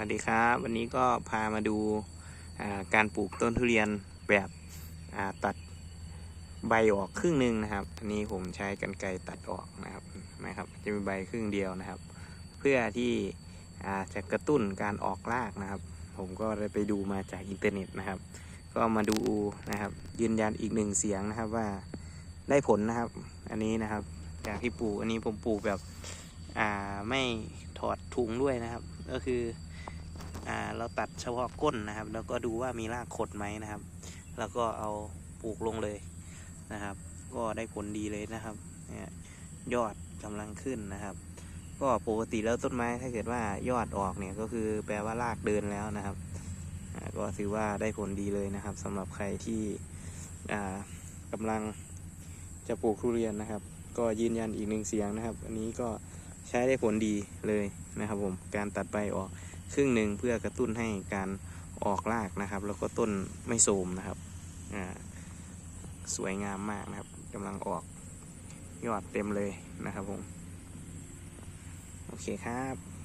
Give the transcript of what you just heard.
วัสดีครับ วันนี้ก็พามาดูาการปลูกต้นทุเรียนแบบตัดใบออกครึ่งหนึ่งนะครับ อันนี้ผมใช้กันไกรตัดออกนะครับนะครับ จะมีใบครึ่งเดียวนะครับ เพื่อที่จะกระตุ้นการออกรากนะครับ ผมก็ได้ไปดูมาจากอินเทอร์เน็ตนะครับ ก็มาดูนะครับ ยืนยันอีกหนึ่งเสียงนะครับว่าได้ผลนะครับ อันนี้นะครับจากที่ปลูกอันนี้ผมปลูกแบบไม่ถอดถุงด้วยนะครับ ก็คือ อ่าเราตัดเฉพาะก้นนะครับ แล้วก็ดูว่ามีรากขดไหมนะครับ แล้วก็เอาปลูกลงเลยนะครับ ก็ได้ผลดีเลยนะครับเนี่ยยอดกำลังขึ้นนะครับ ก็ปกติแล้วต้นไม้ถ้าเกิดว่ายอดออกเนี่ยก็คือแปลว่ารากเดินแล้วนะครับก็ถือว่าได้ผลดีเลยนะครับสำหรับใครที่อ่ากำลังจะปลูกทุเรียนนะครับ ก็ยืนยันอีกหนึ่งเสียงนะครับ อันนี้ก็ใช้ได้ผลดีเลยนะครับผมการตัดใบออก ครึ่งหนึ่งเพื่อกระตุ้นให้การออกรากนะครับ แล้วก็ต้นไม่โทมนะครับสวยงามมากนะครับกำลังออกยอดเต็มเลยนะครับผม โอเคครับ